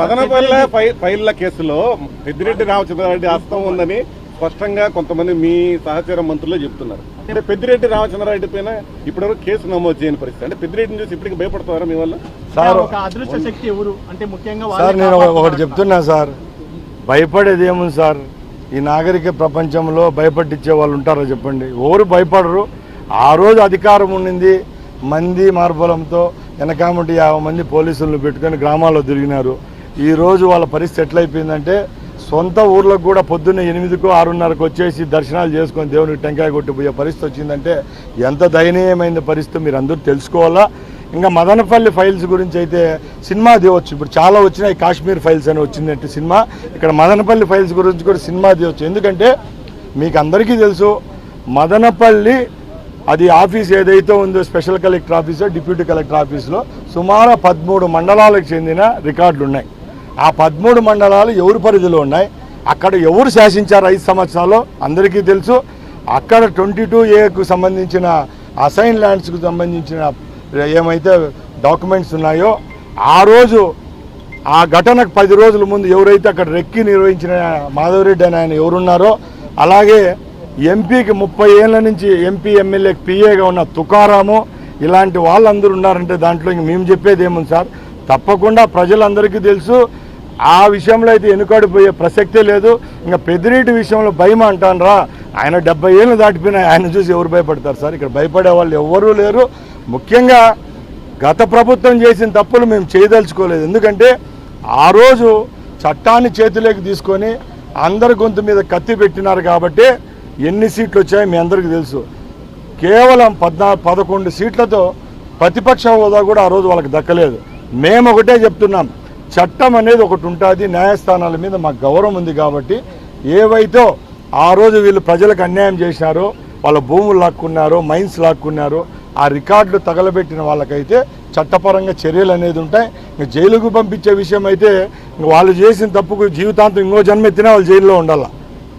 మదనపల్లె ఫైళ్ళ కేసులో పెద్దిరెడ్డి రామచంద్రారెడ్డి హస్తం ఉందని స్పష్టంగా కొంతమంది మీ సహచర మంత్రులే చెప్తున్నారు. అంటే పెద్దిరెడ్డి రామచంద్రారెడ్డి పైన ఇప్పటివరకు కేసు నమోదు చేయని పరిస్థితి. అంటే పెద్దిరెడ్డిని చూసి ఇప్పటికి భయపడతారా మీ వల్ల? సార్ ఒక అదృష్ట శక్తి ఎవరు? అంటే ముఖ్యంగా సార్ నేను ఒక- ఒకటి చెప్తున్నా సార్. భయపడేది ఏముంది సార్? ఈ నాగరిక ప్రపంచంలో భయపట్టించే వాళ్ళు ఉంటారో చెప్పండి? ఎవరు భయపడరు? ఆ రోజు అధికారం ఉండింది. మంది మార్బలంతో వెనకామంటి యాభై మంది పోలీసులను పెట్టుకొని గ్రామాల్లో తిరిగినారు. ఈరోజు వాళ్ళ పరిస్థితి ఎట్లయిపోయిందంటే సొంత ఊర్లకు కూడా పొద్దున్న ఎనిమిదికో ఆరున్నరకు వచ్చేసి దర్శనాలు చేసుకొని దేవునికి టెంకాయ కొట్టిపోయే పరిస్థితి వచ్చిందంటే ఎంత దయనీయమైన పరిస్థితి మీరు అందరూ తెలుసుకోవాలా? ఇంకా మదనపల్లి ఫైల్స్ గురించి అయితే సినిమా తీయవచ్చు ఇప్పుడు చాలా వచ్చినాయి. కాశ్మీర్ ఫైల్స్ అని వచ్చిందంటే సినిమా. ఇక్కడ మదనపల్లి ఫైల్స్ గురించి కూడా సినిమా తీయవచ్చు ఎందుకంటే మీకు అందరికీ తెలుసు మదనపల్లి అది ఆఫీస్ ఏదైతే ఉందో స్పెషల్ కలెక్టర్ ఆఫీసో డిప్యూటీ కలెక్టర్ ఆఫీస్లో సుమారు పదమూడు మండలాలకు చెందిన రికార్డులు ఉన్నాయి ఆ పదమూడు మండలాలు ఎవరి పరిధిలో ఉన్నాయి? అక్కడ ఎవరు శాసించారు ఐదు సంవత్సరాలు అందరికీ తెలుసు. అక్కడ ట్వంటీ టూ ఏకు సంబంధించిన అసైన్ ల్యాండ్స్కు సంబంధించిన ఏమైతే డాక్యుమెంట్స్ ఉన్నాయో ఆ రోజు ఆ ఘటనకు పది రోజుల ముందు ఎవరైతే అక్కడ రెక్కి నిర్వహించిన మాధవరెడ్డి అని ఆయన ఎవరున్నారో అలాగే ఎంపీకి ముప్పై ఏళ్ళ నుంచి ఎంపీ ఎమ్మెల్యేకి పిఏగా ఉన్న తుకారాము ఇలాంటి వాళ్ళందరూ ఉన్నారంటే దాంట్లో ఇంక మేము చెప్పేది ఏముంది సార్? తప్పకుండా ప్రజలందరికీ తెలుసు. ఆ విషయంలో అయితే వెనుకాడిపోయే ప్రసక్తే లేదు. ఇంకా పెద్దిరెడ్డి విషయంలో భయం అంటానరా. ఆయన డెబ్బై ఏళ్ళు దాటిపోయినా ఆయన చూసి ఎవరు భయపడతారు సార్? ఇక్కడ భయపడే వాళ్ళు ఎవరూ లేరు. ముఖ్యంగా గత ప్రభుత్వం చేసిన తప్పులు మేము చేయదలుచుకోలేదు. ఎందుకంటే ఆ రోజు చట్టాన్ని చేతిలోకి తీసుకొని అందరి గొంతు మీద కత్తి పెట్టినారు కాబట్టి ఎన్ని సీట్లు వచ్చాయో మీ అందరికీ తెలుసు. కేవలం పద్నా పదకొండు సీట్లతో ప్రతిపక్ష హోదా కూడా ఆ రోజు వాళ్ళకి దక్కలేదు. మేము ఒకటే చెప్తున్నాం. చట్టం అనేది ఒకటి ఉంటుంది న్యాయస్థానాల మీద మాకు గౌరవం ఉంది కాబట్టి ఏవైతే ఆ రోజు వీళ్ళు ప్రజలకు అన్యాయం చేశారో వాళ్ళ భూములు లాక్కున్నారో మైన్స్ లాక్కున్నారో ఆ రికార్డులు తగలబెట్టిన వాళ్ళకైతే చట్టపరంగా చర్యలు అనేది ఉంటాయి. ఇంకా జైలుకు పంపించే విషయం అయితే వాళ్ళు చేసిన తప్పుకు జీవితాంతం ఇంకో జన్మ ఎత్తినా వాళ్ళు జైల్లో ఉండాలి?